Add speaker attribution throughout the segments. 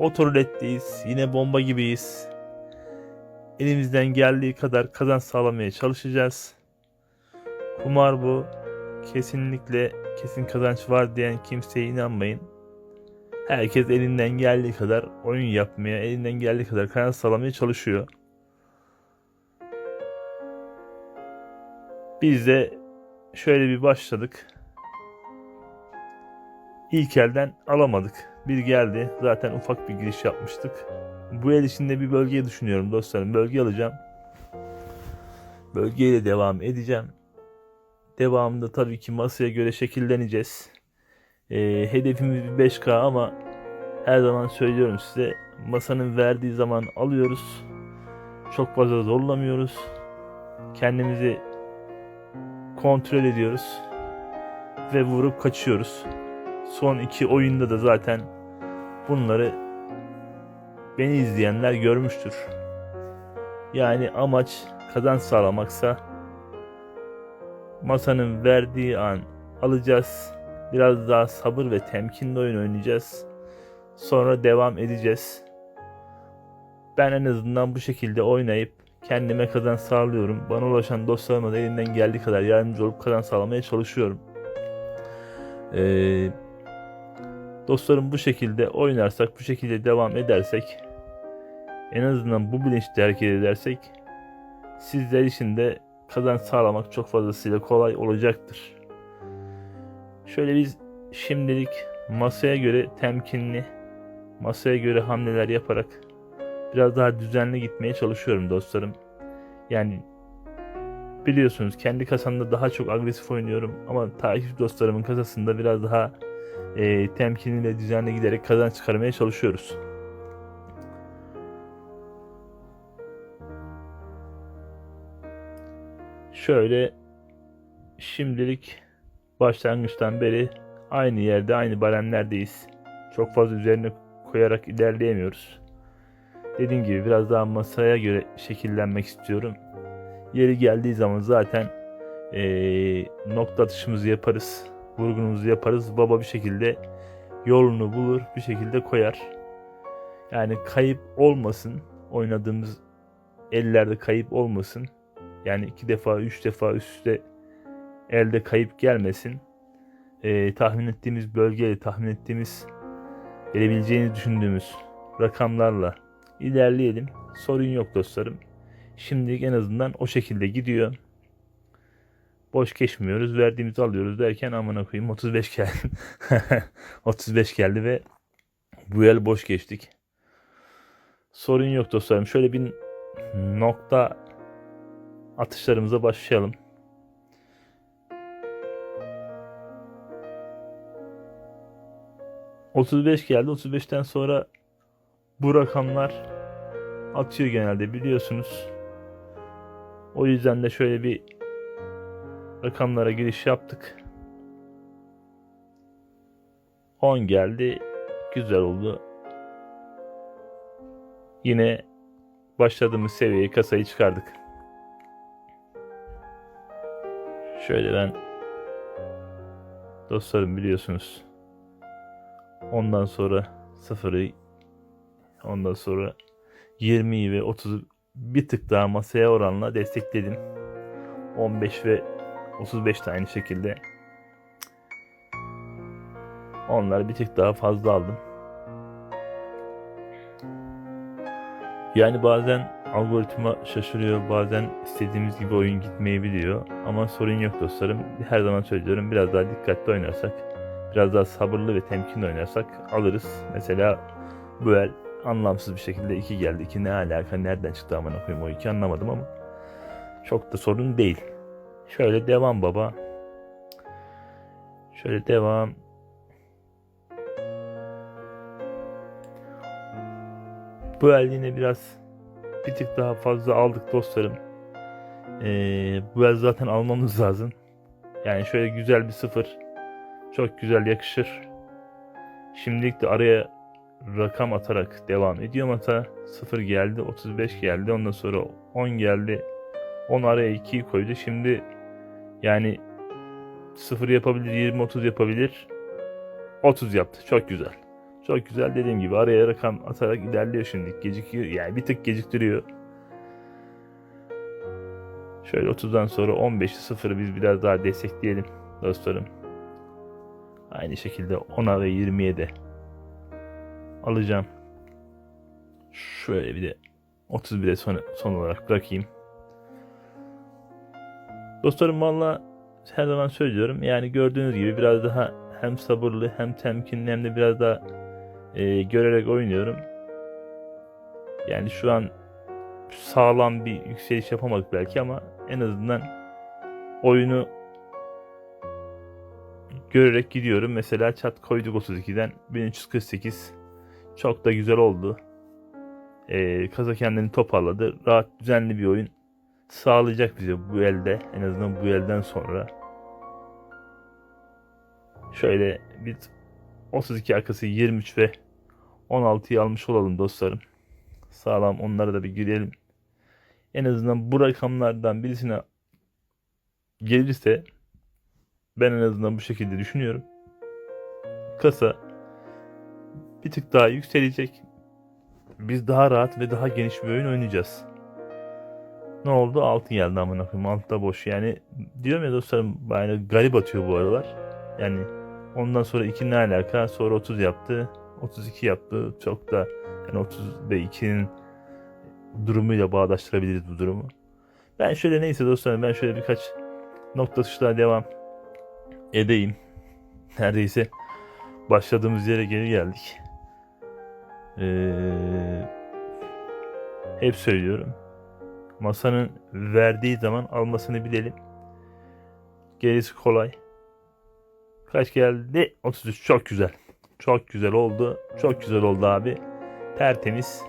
Speaker 1: otoruletteyiz. Yine bomba gibiyiz. Elimizden geldiği kadar kazan sağlamaya çalışacağız. Kumar bu. Kesinlikle kesin kazanç var diyen kimseye inanmayın. Herkes elinden geldiği kadar oyun yapmaya, elinden geldiği kadar kazanç sağlamaya çalışıyor. Biz de şöyle bir başladık. İlk elden alamadık. Bir geldi. Zaten ufak bir giriş yapmıştık. Bu el içinde bir bölge düşünüyorum dostlarım. Bölge alacağım. Bölgeyle devam edeceğim. Devamında tabii ki masaya göre şekilleneceğiz. Ee, hedefimiz bir 5K ama her zaman söylüyorum size masanın verdiği zaman alıyoruz. Çok fazla zorlamıyoruz. Kendimizi kontrol ediyoruz ve vurup kaçıyoruz. Son iki oyunda da zaten bunları beni izleyenler görmüştür. Yani amaç kazanç sağlamaksa masanın verdiği an alacağız. Biraz daha sabır ve temkinli oyun oynayacağız. Sonra devam edeceğiz. Ben en azından bu şekilde oynayıp kendime kazanç sağlıyorum. Bana ulaşan dostlarıma da elimden geldiği kadar yardımcı olup kazanç sağlamaya çalışıyorum. Ee, dostlarım bu şekilde oynarsak, bu şekilde devam edersek, en azından bu bilinçle hareket edersek, sizler için de kazanç sağlamak çok fazlasıyla kolay olacaktır. Şöyle biz şimdilik masaya göre temkinli, masaya göre hamleler yaparak biraz daha düzenli gitmeye çalışıyorum dostlarım. Yani biliyorsunuz kendi kasamda daha çok agresif oynuyorum ama takip dostlarımın kasasında biraz daha e, temkinli düzenli giderek kazanç çıkarmaya çalışıyoruz. Şöyle şimdilik başlangıçtan beri aynı yerde aynı baremlerdeyiz. Çok fazla üzerine koyarak ilerleyemiyoruz. Dediğim gibi biraz daha masaya göre şekillenmek istiyorum. Yeri geldiği zaman zaten eee, nokta atışımızı yaparız. Vurgunumuzu yaparız. Baba bir şekilde yolunu bulur. Bir şekilde koyar. Yani kayıp olmasın. Oynadığımız ellerde kayıp olmasın. Yani iki defa, üç defa üst üste elde kayıp gelmesin. Eee, tahmin ettiğimiz bölgeyle tahmin ettiğimiz gelebileceğini düşündüğümüz rakamlarla ilerleyelim. Sorun yok dostlarım. Şimdilik en azından o şekilde gidiyor. Boş geçmiyoruz. Verdiğimizi alıyoruz derken amına koyayım 35 geldi. 35 geldi ve bu el boş geçtik. Sorun yok dostlarım. Şöyle bir nokta atışlarımıza başlayalım. ...35 geldi. 35'ten sonra bu rakamlar atıyor genelde biliyorsunuz. O yüzden de şöyle bir rakamlara giriş yaptık. 10 geldi. Güzel oldu. Yine başladığımız seviyeye kasayı çıkardık. Şöyle ben dostlarım biliyorsunuz. Ondan sonra sıfırı Ondan sonra 20'yi ve 30'u bir tık daha masaya oranla destekledim. 15 ve 35 de aynı şekilde. Onları bir tık daha fazla aldım. Yani bazen algoritma şaşırıyor, bazen istediğimiz gibi oyun gitmeyebiliyor. Ama sorun yok dostlarım. Her zaman söylüyorum biraz daha dikkatli oynarsak, biraz daha sabırlı ve temkinli oynarsak alırız. Mesela bu el anlamsız bir şekilde 2 geldi. 2 ne alaka nereden çıktı amına koyayım o 2 anlamadım ama çok da sorun değil. Şöyle devam baba. Şöyle devam. Bu el yine biraz bir tık daha fazla aldık dostlarım. Ee, bu el zaten almamız lazım. Yani şöyle güzel bir sıfır. Çok güzel yakışır. Şimdilik de araya rakam atarak devam ediyorum hata. 0 geldi, 35 geldi. Ondan sonra 10 geldi. 10 araya 2'yi koydu. Şimdi yani 0 yapabilir, 20 30 yapabilir. 30 yaptı. Çok güzel. Çok güzel dediğim gibi araya rakam atarak ilerliyor şimdi. Gecikiyor yani bir tık geciktiriyor. Şöyle 30'dan sonra 15'i 0'ı biz biraz daha destekleyelim dostlarım. Aynı şekilde 10'a ve 20'ye de alacağım. Şöyle bir de 31'e son, son olarak bırakayım. Dostlarım valla her zaman söylüyorum. Yani gördüğünüz gibi biraz daha hem sabırlı hem temkinli hem de biraz daha e, görerek oynuyorum. Yani şu an sağlam bir yükseliş yapamadık belki ama en azından oyunu görerek gidiyorum. Mesela çat koyduk 32'den 1348 çok da güzel oldu. Ee, kasa kendini toparladı. Rahat düzenli bir oyun sağlayacak bize bu elde. En azından bu elden sonra. Şöyle bir 32 arkası 23 ve 16'yı almış olalım dostlarım. Sağlam onlara da bir girelim. En azından bu rakamlardan birisine gelirse ben en azından bu şekilde düşünüyorum. Kasa bir tık daha yükselecek. Biz daha rahat ve daha geniş bir oyun oynayacağız. Ne oldu? Altın geldi amına koyayım. Altta boş. Yani diyorum ya dostlarım yani garip atıyor bu aralar. Yani ondan sonra 2 ne alaka? Sonra 30 yaptı. 32 yaptı. Çok da yani 30 ve 2'nin durumuyla bağdaştırabiliriz bu durumu. Ben şöyle neyse dostlarım ben şöyle birkaç nokta tuşlara devam edeyim. Neredeyse başladığımız yere geri geldik. Ee, hep söylüyorum. Masanın verdiği zaman almasını bilelim. Gerisi kolay. Kaç geldi? 33. Çok güzel. Çok güzel oldu. Çok güzel oldu abi. Tertemiz.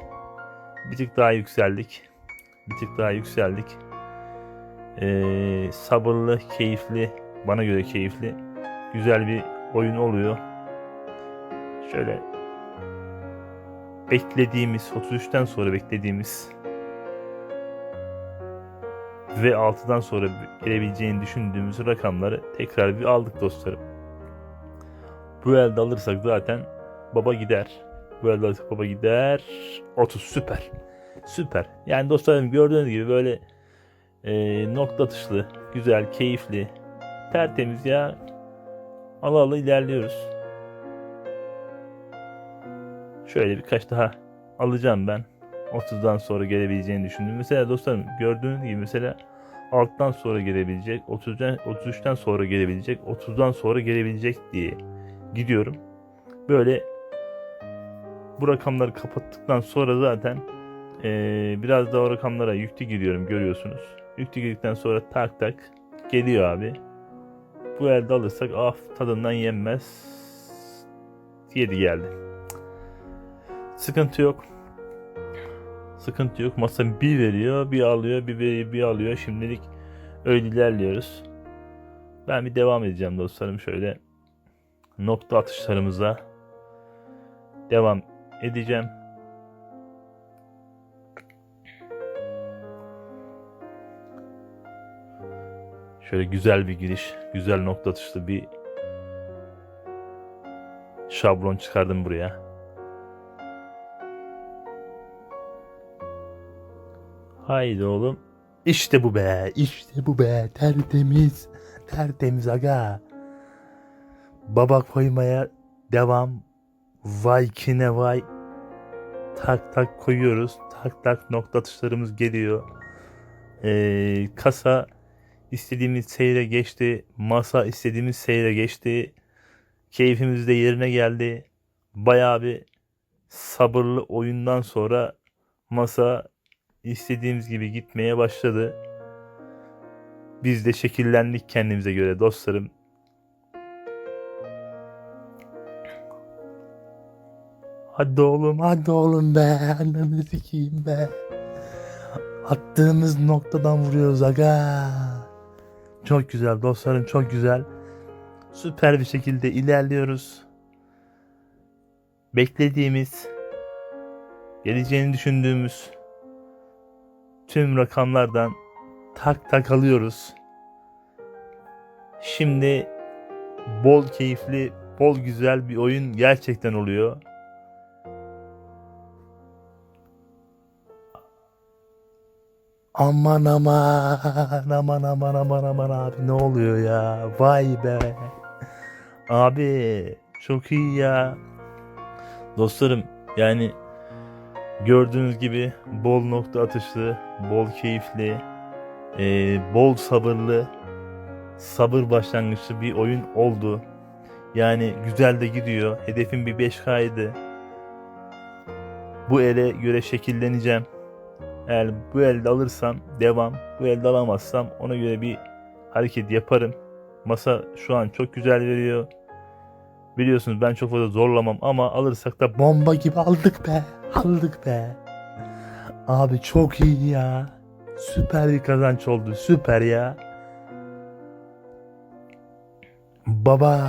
Speaker 1: Bir tık daha yükseldik. Bir tık daha yükseldik. Ee, sabırlı, keyifli, bana göre keyifli, güzel bir oyun oluyor. Şöyle beklediğimiz, 33'ten sonra beklediğimiz ve 6'dan sonra gelebileceğini düşündüğümüz rakamları tekrar bir aldık dostlarım. Bu elde alırsak zaten baba gider. Bu elde alırsak baba gider. 30 süper. Süper. Yani dostlarım gördüğünüz gibi böyle e, nokta atışlı, güzel, keyifli, tertemiz ya. Ala ala ilerliyoruz. Şöyle birkaç daha alacağım ben. 30'dan sonra gelebileceğini düşündüm. Mesela dostlarım gördüğünüz gibi mesela alttan sonra gelebilecek, 30'dan 33'ten sonra gelebilecek, 30'dan sonra gelebilecek diye gidiyorum. Böyle bu rakamları kapattıktan sonra zaten ee, biraz da o rakamlara yüklü gidiyorum görüyorsunuz. Yüklü girdikten sonra tak tak geliyor abi. Bu elde alırsak af tadından yenmez. Yedi geldi. Sıkıntı yok. Sıkıntı yok. Masa bir veriyor, bir alıyor, bir veriyor, bir alıyor. Şimdilik öyle ilerliyoruz. Ben bir devam edeceğim dostlarım şöyle. Nokta atışlarımıza devam edeceğim. Şöyle güzel bir giriş, güzel nokta atışlı bir şablon çıkardım buraya. Haydi oğlum. İşte bu be, işte bu be. Tertemiz, tertemiz aga. Baba koymaya devam. Vay kine vay. Tak tak koyuyoruz. Tak tak nokta atışlarımız geliyor. Ee, kasa istediğimiz seyre geçti. Masa istediğimiz seyre geçti. Keyfimiz de yerine geldi. Bayağı bir sabırlı oyundan sonra masa istediğimiz gibi gitmeye başladı. Biz de şekillendik kendimize göre dostlarım. Hadi oğlum hadi oğlum be ananı sikeyim be. Attığımız noktadan vuruyoruz aga. Çok güzel dostlarım çok güzel. Süper bir şekilde ilerliyoruz. Beklediğimiz, geleceğini düşündüğümüz tüm rakamlardan tak tak alıyoruz. Şimdi bol keyifli, bol güzel bir oyun gerçekten oluyor. Aman aman aman aman aman aman abi ne oluyor ya? Vay be. Abi çok iyi ya. Dostlarım yani gördüğünüz gibi bol nokta atışlı, bol keyifli, eee, bol sabırlı, sabır başlangıçlı bir oyun oldu. Yani güzel de gidiyor. Hedefim bir 5K'ydı. Bu ele göre şekilleneceğim. Eğer bu elde alırsam devam, bu elde alamazsam ona göre bir hareket yaparım. Masa şu an çok güzel veriyor. Biliyorsunuz ben çok fazla zorlamam ama alırsak da bomba gibi aldık be. Aldık be. Abi çok iyi ya. Süper bir kazanç oldu. Süper ya. Baba.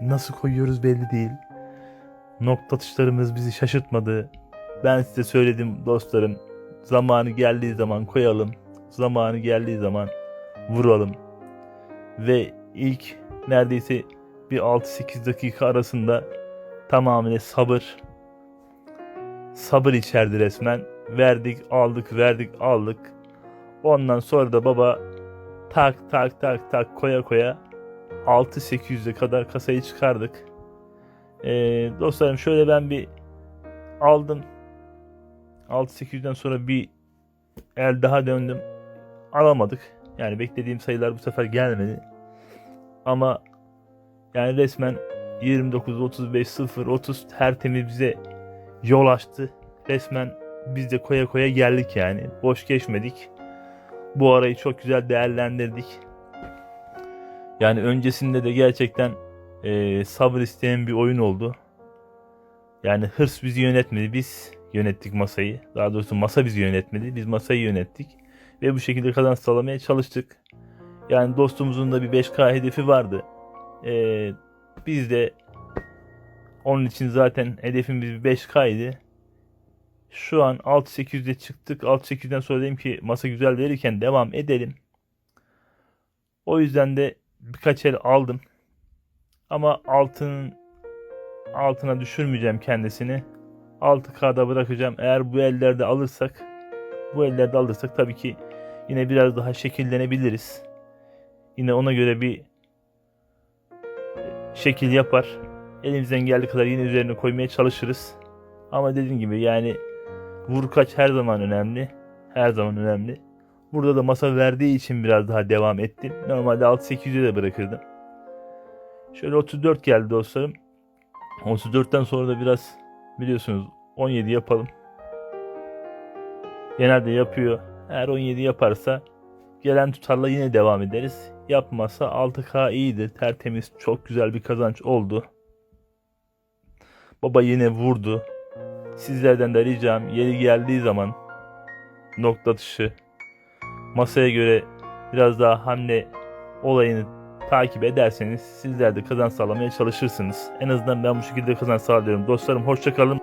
Speaker 1: Nasıl koyuyoruz belli değil. Nokta atışlarımız bizi şaşırtmadı. Ben size söyledim dostlarım. Zamanı geldiği zaman koyalım. Zamanı geldiği zaman vuralım. Ve ilk neredeyse bir 6-8 dakika arasında tamamıyla sabır sabır içerdi resmen. Verdik, aldık, verdik, aldık. Ondan sonra da baba tak tak tak tak koya koya 6-800'e kadar kasayı çıkardık. Ee, dostlarım şöyle ben bir aldım. 6-800'den sonra bir el daha döndüm. Alamadık. Yani beklediğim sayılar bu sefer gelmedi. Ama yani resmen 29, 35, 0, 30 tertemiz bize yol açtı. Resmen biz de koya koya geldik yani. Boş geçmedik. Bu arayı çok güzel değerlendirdik. Yani öncesinde de gerçekten eee, sabır isteyen bir oyun oldu. Yani hırs bizi yönetmedi. Biz yönettik masayı. Daha doğrusu masa bizi yönetmedi. Biz masayı yönettik. Ve bu şekilde kazanç sağlamaya çalıştık. Yani dostumuzun da bir 5K hedefi vardı. Ee, biz de onun için zaten hedefimiz bir 5K idi. Şu an 6-800'de çıktık. 6-800'den sonra dedim ki masa güzel verirken devam edelim. O yüzden de birkaç el aldım. Ama altının altına düşürmeyeceğim kendisini. 6K'da bırakacağım. Eğer bu ellerde alırsak bu ellerde alırsak tabii ki yine biraz daha şekillenebiliriz. Yine ona göre bir şekil yapar. Elimizden geldiği kadar yine üzerine koymaya çalışırız. Ama dediğim gibi yani vur kaç her zaman önemli. Her zaman önemli. Burada da masa verdiği için biraz daha devam ettim. Normalde 6-800'e de bırakırdım. Şöyle 34 geldi dostlarım. 34'ten sonra da biraz biliyorsunuz 17 yapalım. Genelde yapıyor. Eğer 17 yaparsa gelen tutarla yine devam ederiz. Yapmazsa 6K iyidir. Tertemiz çok güzel bir kazanç oldu. Baba yine vurdu. Sizlerden de ricam yeri geldiği zaman nokta atışı masaya göre biraz daha hamle olayını takip ederseniz sizler de kazanç sağlamaya çalışırsınız. En azından ben bu şekilde kazanç sağlıyorum. Dostlarım hoşçakalın.